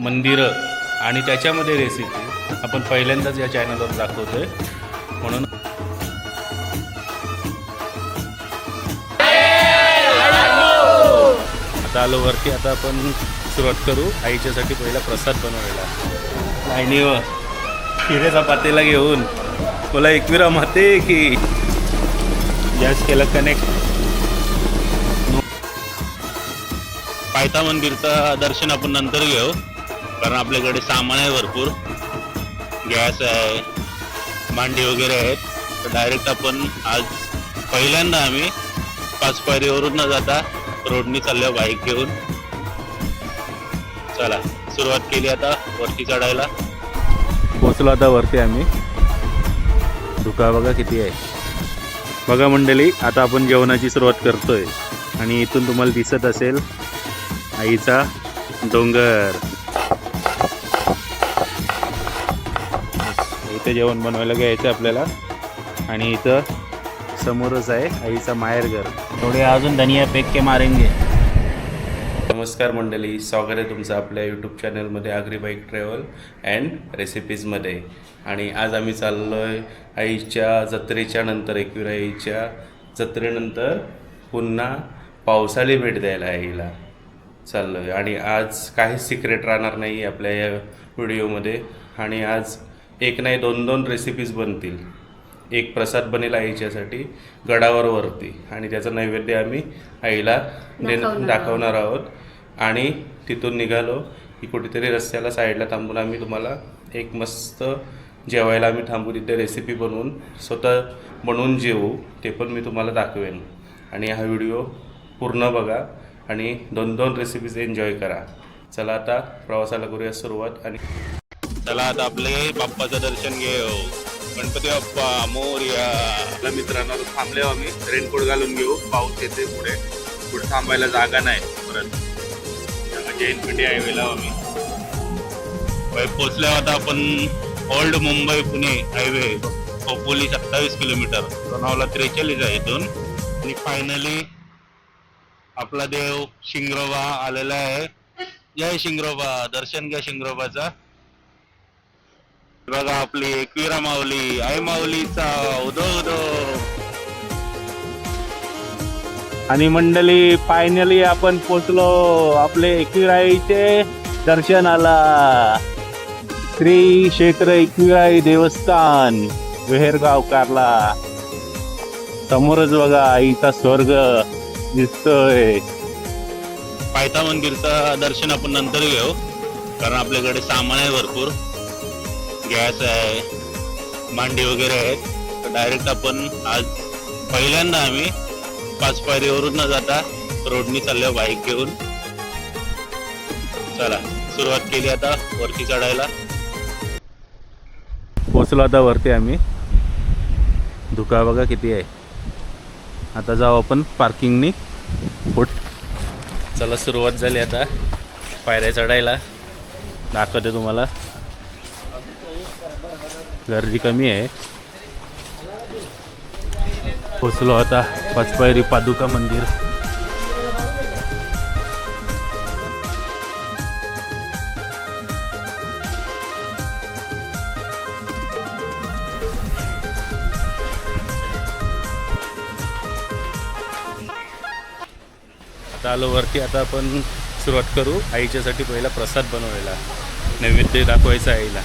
मंदिरं आणि त्याच्यामध्ये रेसिपी आपण पहिल्यांदाच या चॅनलवर दाखवतोय. म्हणून आता आलो वरती आता आपण सुरुवात करू. आईच्यासाठी पहिला प्रसाद बनवायला. आणि हिरेचा पातेला घेऊन मला एकविरा माते की. गॅस केलं कनेक्ट पायथा मंदिरचा दर्शन आपण नंतर घेऊ. कारण आपल्याकडे सामान आहे भरपूर. गॅस आहे भांडी वगैरे आहेत. तर डायरेक्ट आपण आज पहिल्यांदा आम्ही पाच पायरीवरून न जाता रोडनी चालल्या बाईक घेऊन. चला सुरुवात केली आता वरती चढायला. पोचलो आता वरती आम्ही. धुका बघा किती आहे. बघा मंडळी आता आपण जेवणाची सुरुवात करतोय. आणि इथून तुम्हाला दिसत असेल आईचा डोंगर. इथे जेवण बनवायला घ्यायचं आपल्याला. आणि इथं समोरच आहे आईचा माहेरघर थोडे अजून धनिया पेक के मारेंगे. नमस्कार मंडळी स्वागत आहे तुमचं आपल्या यूट्यूब चॅनलमध्ये आगरी बाईक ट्रॅव्हल अँड रेसिपीजमध्ये आणि आज आम्ही चाललो आहे आईच्या जत्रेच्या नंतर एकविरा आईच्या जत्रेनंतर पुन्हा पावसाळी भेट द्यायला आईला चाललो आहे आणि आज काहीच सिक्रेट राहणार नाही आपल्या या व्हिडिओमध्ये आणि आज एक नाही दोन दोन रेसिपीज बनतील. एक प्रसाद बनेल आईच्यासाठी गडावर वरती. आणि त्याचं नैवेद्य आम्ही आईला दे दाखवणार दाखवणार आहोत. आणि तिथून निघालो की कुठेतरी रस्त्याला साईडला थांबून आम्ही तुम्हाला एक मस्त जेवायला आम्ही थांबू तिथे रेसिपी बनवून स्वतः बनवून जेवू ते पण मी तुम्हाला दाखवेन. आणि हा व्हिडिओ पूर्ण बघा आणि दोन दोन रेसिपीज एन्जॉय करा. चला आता प्रवासाला करूया सुरुवात आणि चला आता आपले बाप्पाचं दर्शन घेऊ. गणपती बाप्पा मोर्या. आपल्या मित्रांना थांबले आम्ही. रेनकोट घालून घेऊ. पाऊस येते पुढे. पुढे थांबायला जागा नाही. परत जैन पेठी हायवेला आम्ही. पोचल्यावर आता आपण ओल्ड मुंबई पुणे हायवे खोपोली सत्तावीस किलोमीटर लोणावळा त्रेचाळीस आहे इथून. आणि फायनली आपला देव शिंगरोबा आलेला आहे. जय शिंगरोबा. दर्शन घ्या शिंगरोबाचा. बघा आपली एकविरा माऊली आई माऊलीचा उदो उदो आणि मंडळी फायनली आपण पोचलो आपले एकविराईचे दर्शनाला. श्री क्षेत्र एकविराई देवस्थान वेहेरगाव कारला समोरच बघा आईचा स्वर्ग दिसतोय. पायथा मंदिरचं दर्शन आपण नंतर घेऊ कारण आपल्याकडे सामान आहे भरपूर. गॅस आहे. मांडी वगैरे आहेत. तर डायरेक्ट आपण आज पहिल्यांदा आम्ही पाच पायरीवरून न जाता रोडनी चालल्या बाईक घेऊन. चला सुरुवात केली आता वरती चढायला. पोचलो आता वरती आम्ही. धुका बघा किती आहे. आता जाऊ आपण पार्किंगनी फुट चला सुरुवात झाली आता. पायऱ्या चढायला. दाखवते तुम्हाला. गर्दी कमी आहे. पोचलो आता पाचपायरी पादुका मंदिर. आता आलो वरती आता आपण सुरुवात करू. आईच्यासाठी पहिला प्रसाद बनवायला. नैवेद्य दाखवायचा आईला.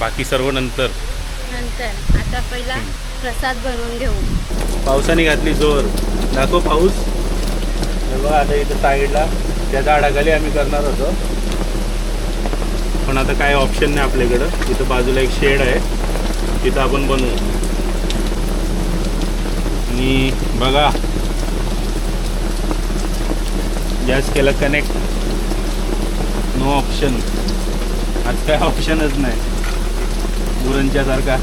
बाकी सर्व नंतर. नंतर. आता पहिला प्रसाद बनवून घेऊ. पावसाने घातली जोर. दाखव पाऊस. बघा आता इथं साईडला त्या झाडाखाली आम्ही करणार होतो. पण आता काय ऑप्शन नाही आपल्याकडं. इथं बाजूला एक शेड आहे. तिथं आपण बनवू. आणि बघा. गॅस केला कनेक्ट नो ऑप्शन आज काय ऑप्शनच नाही. गुरांच्या सारखा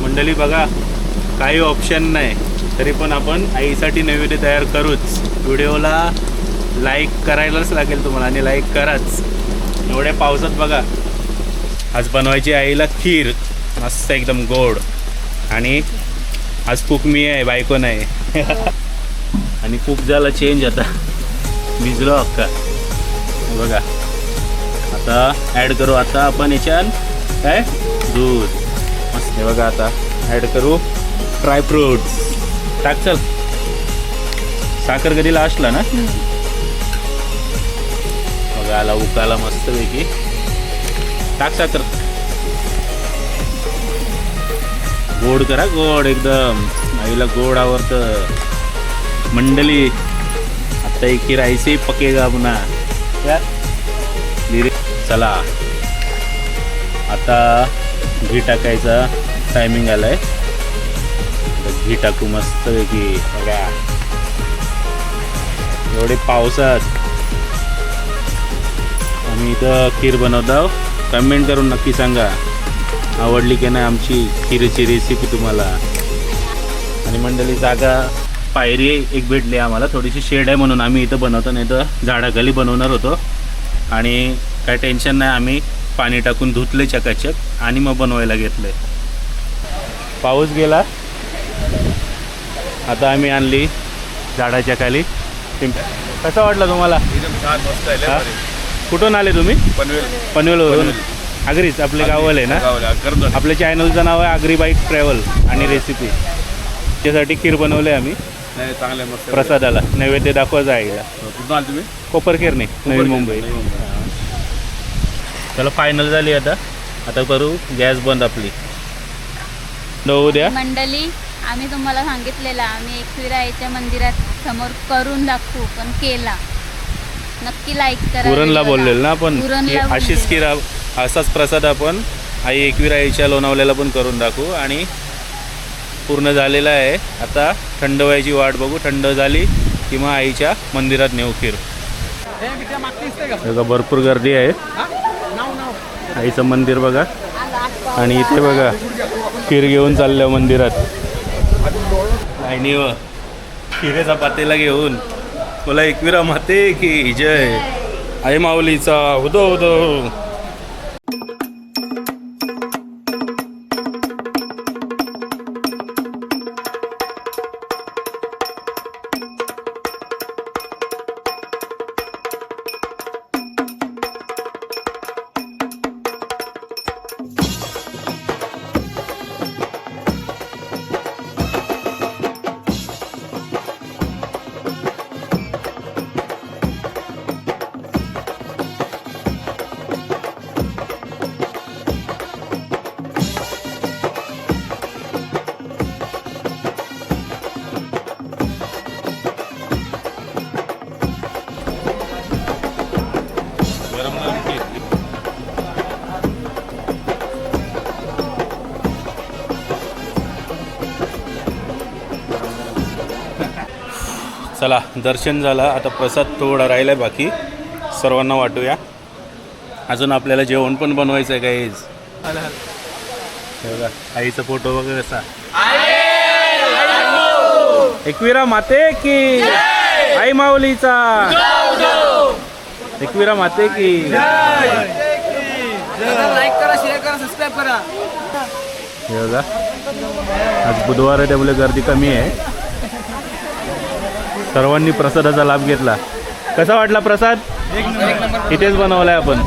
मंडळी बघा काही ऑप्शन नाही. तरी पण आपण आईसाठी नैवेद्य तयार करूच. व्हिडिओला लाईक करायलाच लागेल तुम्हाला आणि लाईक कराच. एवढ्या पावसात बघा. आज बनवायची आईला खीर. मस्त एकदम गोड. आणि आज कुक मी आहे बायको नाही. आणि खूप झाला चेंज आता. भिजलो अक्का बघा. आता ॲड करू आता आपण याच्यात. काय? दूध. मस्त. बघा आता. ॲड करू. ड्रायफ्रूट्स टाक चल. साखर कधी लास्टला ना? बघा आला उकाला मस्तपैकी. टाक साखर. गोड करा गोड एकदम. आईला गोड आवडतं. मंडली. आता एक राईसे पकेगा पुन्हा. क्या? धीरे चला. आता घी टाकायचा. टायमिंग आलाय. आहे घी टाकू मस्तपैकी बघा. एवढे पावसात. आम्ही इथं खीर बनवतो कमेंट करून नक्की सांगा. आवडली की नाही आमची खीरची रेसिपी तुम्हाला? आणि मंडळी जागा पायरी एक भेटली आम्हाला. थोडीशी शेड आहे म्हणून आम्ही इथं बनवतो. नाही तर झाडाखाली बनवणार होतो. आणि काय टेन्शन नाही आम्ही पाणी टाकून धुतले चकाचक आणि मग बनवायला घेतले पाऊस गेला. आता आम्ही आणली झाडाच्या खाली. कसं वाटलं तुम्हाला? कुठून आले तुम्ही? पनवेल. पनवेलवरून. आगरीच आपले गाववाले ना? आपल्या चॅनलचं नाव आहे आगरी बाईक ट्रॅव्हल आणि रेसिपी त्यासाठी खीर बनवले आम्ही. नाही चांगले प्रसादाला. नैवेद्य दाखवायचं आहे तुम्ही? कोपरखेरणे नवी मुंबई. चला फायनल झाली आता. आता करू गॅस बंद आपली. नऊ द्या. मंडळी आम्ही तुम्हाला सांगितलेलं आम्ही एकविराईच्या मंदिरात समोर करून दाखवू पण केला. नक्की लाईक करा पुरणला. बोललेलं ना आपण. पुरणला अशीच आ- असाच प्रसाद आपण आई एकविरा आईच्या लोणावल्याला पण करून दाखवू. आणि पूर्ण झालेला आहे. आता थंड व्हायची वाट बघू. थंड झाली की मग आईच्या मंदिरात नेऊ खीर बघा भरपूर गर्दी आहे. आईचं मंदिर बघा. आणि इथे बघा खीर घेऊन चालल्या मंदिरात. आईनी व खिरेचा पातेला घेऊन. मला एकविरा माते की जय. आई माऊलीचा उदो उदो. चला दर्शन झालं. आता प्रसाद थोडा राहिला आहे बाकी सर्वांना वाटूया. अजून आपल्याला जेवण पण बनवायचं आहे काहीच बघा आईचा फोटो वगैरे कसा एकविरा माते की आई माऊलीचा. एकविरा माते की. लाईक करा शेअर करा सबस्क्राईब करा. हे बघा आज बुधवार आहे त्यामुळे गर्दी कमी आहे. सर्वांनी प्रसादाचा लाभ घेतला. कसा वाटला प्रसाद? इथेच बनवलाय आपण.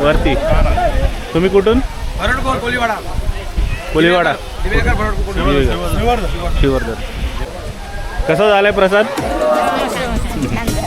वरती. तुम्ही कुठून? कोलीवाडा. शिवर्धन कसा झालाय प्रसाद?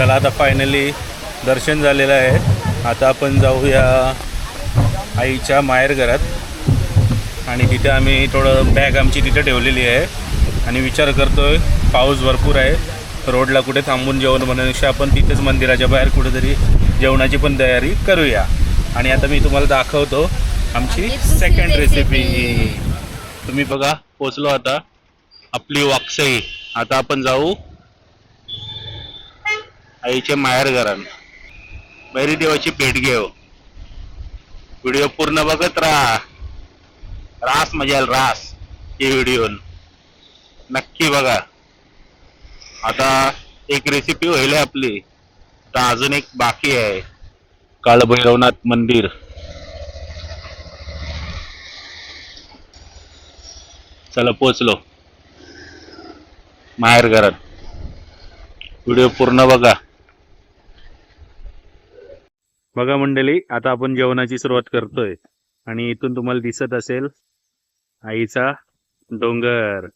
चला आता फायनली दर्शन झालेलं आहे. आता आपण जाऊया आईच्या माहेर घरात. आणि तिथे आम्ही थोडं बॅग आमची तिथे ठेवलेली आहे. आणि विचार करतोय पाऊस भरपूर आहे. रोडला कुठे थांबून जेवण बनवण्यापेक्षा आपण तिथेच मंदिराच्या बाहेर कुठेतरी जेवणाची पण तयारी करूया. आणि आता मी तुम्हाला दाखवतो आमची सेकंड रेसिपी. तुम्ही बघा पोचलो आता. आपली वाकसई आता आपण जाऊ आईच्या माहेरघरण घरान. बैरी देवाची भेट घेऊ व्हिडिओ पूर्ण बघत राहा. रास मजा रास. हे व्हिडिओ नक्की बघा. आता एक रेसिपी होईल आपली. तर अजून एक बाकी आहे. काळभैरवनाथ मंदिर. चला पोचलो. माहेर घरात. व्हिडिओ पूर्ण बघा. बघा मंडळी आता आपण जेवणाची सुरुवात करतोय. आणि इथून तुम्हाला दिसत असेल आईचा डोंगर.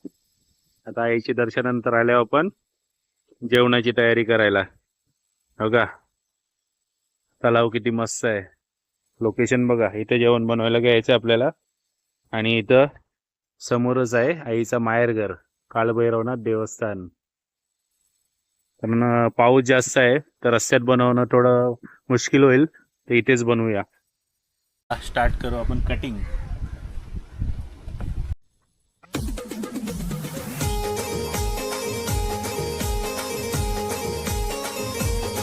आता आईच्या दर्शनानंतर आल्यावर आपण जेवणाची तयारी करायला. हो बघा तलाव किती मस्त आहे. लोकेशन बघा इथं जेवण बनवायला घ्यायचं आपल्याला. आणि इथं समोरच आहे आईचा माहेरघर काळभैरवनाथ देवस्थान. कारण पाऊस जास्त आहे तर रस्त्यात बनवणं थोडं मुश्किल होईल. तर इथेच बनवूया. स्टार्ट करू आपण कटिंग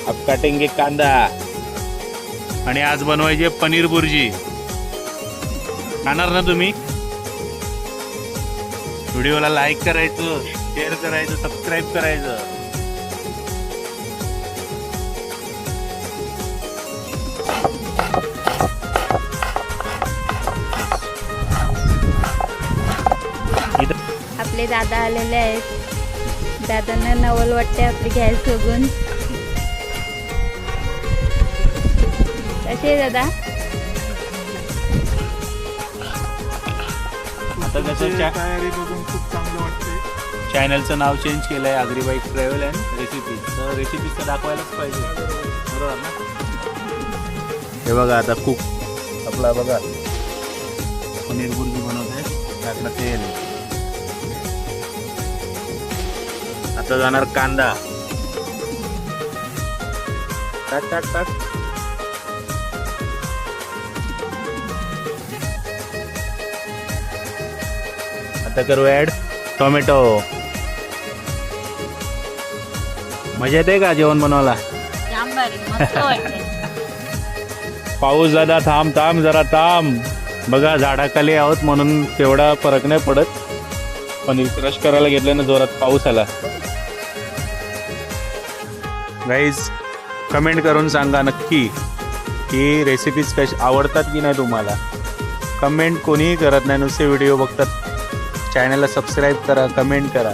अब एक कांदा. आणि आज बनवायचे पनीर बुर्जी. खाणार ना तुम्ही? व्हिडिओला लाईक करायचं शेअर करायचं सबस्क्राईब करायचं. दादा आलेले आहेत. दादांना नवल वाटते आपली गॅस बघून. कसे आहे दादा? आता कसं चा- तयारी बघून खूप चांगलं वाटते चॅनलचं नाव चेंज केलं आहे आगरीबाईक ट्रॅव्हल अँड रेसिपीज तर रेसिपीज तर दाखवायलाच पाहिजे. बरोबर ना? हे बघा आता कुक आपला बघा. पनीर बुर्जी बनवत आहे टाकला तेल. आता जाणार कांदा. टाक टाक टाक. आता करू ऍड टोमॅटो मजा येते का जेवण बनवायला? पाऊस दादा थांब थांब जरा थांब. बघा झाडाखाली आहोत म्हणून तेवढा फरक नाही पडत. पण क्रश करायला घेतल्यानं जोरात पाऊस आला. गाईज कमेंट करून सांगा नक्की की रेसिपीज कशी आवडतात की नाही तुम्हाला? कमेंट कोणीही करत नाही नुसते व्हिडिओ बघतात. चॅनलला सबस्क्राईब करा कमेंट करा.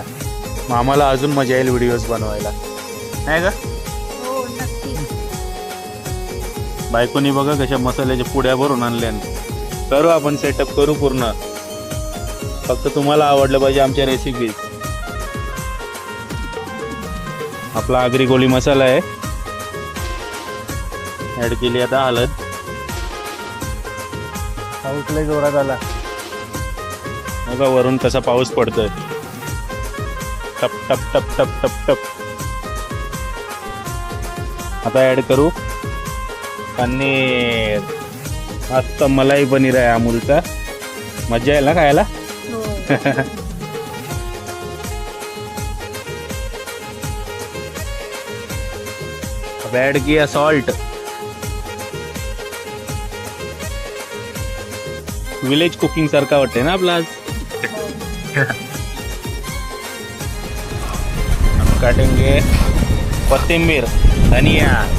मग आम्हाला अजून मजा येईल व्हिडिओज बनवायला. नाही का? हो बायकोनी बघा कशा मसाल्याच्या पुड्या भरून आणल्या. करू आपण सेटअप करू पूर्ण. फक्त तुम्हाला आवडलं पाहिजे आमच्या रेसिपीज आपला आगरी गोळी मसाला आहे. ऍड केली आता हळद. पाऊस लय जोरात आला. बघा वरून कसा पाऊस पडतोय. टप टप टप टप टप टप. आता ऍड करू. पनीर. मस्त मलाई पनीर आहे अमूलचा. मजा येईल ना खायला? हो अब ऍड किया सॉल्ट विलेज कुकिंग सारखा वाटते ना आपला आज? काटेंगे कोथिंबीर धनिया.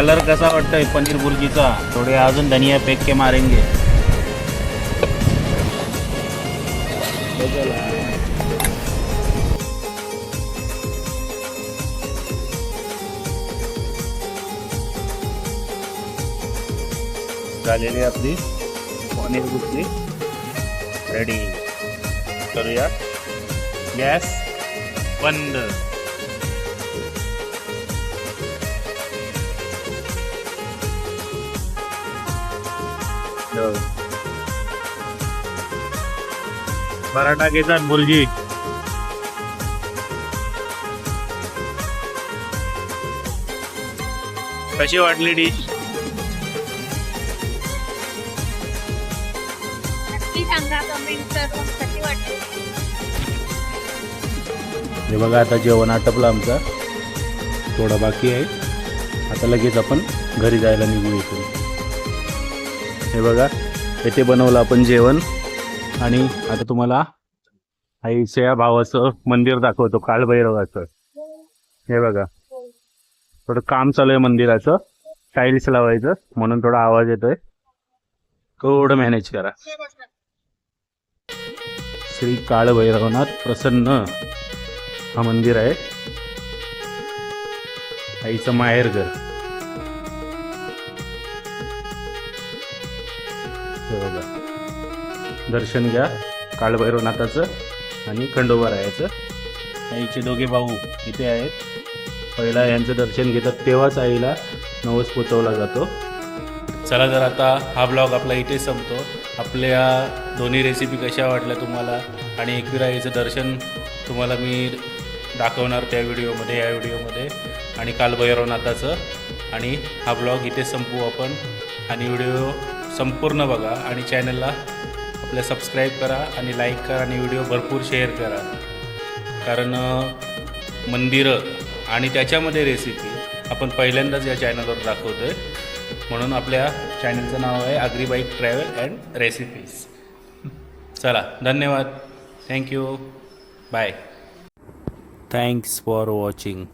कलर कसा वाटतोय पनीर बुर्जीचा थोडे अजून धनिया फेक के मारेंगे. झालेली आपली पनीर बुर्जी रेडी करूया. गॅस बंद. पराठा घेतात मुलगी. कशी वाटली डिश हे बघा आता जेवण आटपलं आमचं. थोडा बाकी आहे. आता लगेच आपण घरी जायला निघू इथून हे बघा येथे बनवलं आपण जेवण. आणि आता तुम्हाला आईच्या भावाचं मंदिर दाखवतो काळभैरवाचं हे बघा. थोडं काम चालू आहे मंदिराचं. टाईल्स लावायचं म्हणून थोडा आवाज येतोय. थोडं मॅनेज करा. श्री काळभैरवनाथ प्रसन्न हा मंदिर आहे. आईचं माहेरघर हे बघा. दर्शन घ्या. काळभैरवनाथाचं आणि खंडोबारायाचं. आईचे दोघे भाऊ इथे आहेत. पहिला यांचं दर्शन घेतात तेव्हाच आईला नवस पोचवला जातो. चला जर आता हा ब्लॉग आपला इथे संपतो. आपल्या दोन्ही रेसिपी कशा वाटल्या तुम्हाला? आणि एकविराईचं दर्शन तुम्हाला मी दाखवणार त्या व्हिडिओमध्ये या व्हिडिओमध्ये. आणि काल भैरवनाथाचं. आणि हा ब्लॉग इथे संपवू आपण. आणि व्हिडिओ संपूर्ण बघा आणि चॅनलला आपल्या सबस्क्राईब करा आणि लाईक करा आणि व्हिडिओ भरपूर शेअर करा. कारण मंदिरं आणि त्याच्यामध्ये रेसिपी आपण पहिल्यांदाच या चॅनलवर दाखवतो आहे म्हणून आपल्या चॅनलचं नाव आहे अग्रीबाईक ट्रॅव्हल अँड रेसिपीज चला धन्यवाद. Thank you bye thanks for watching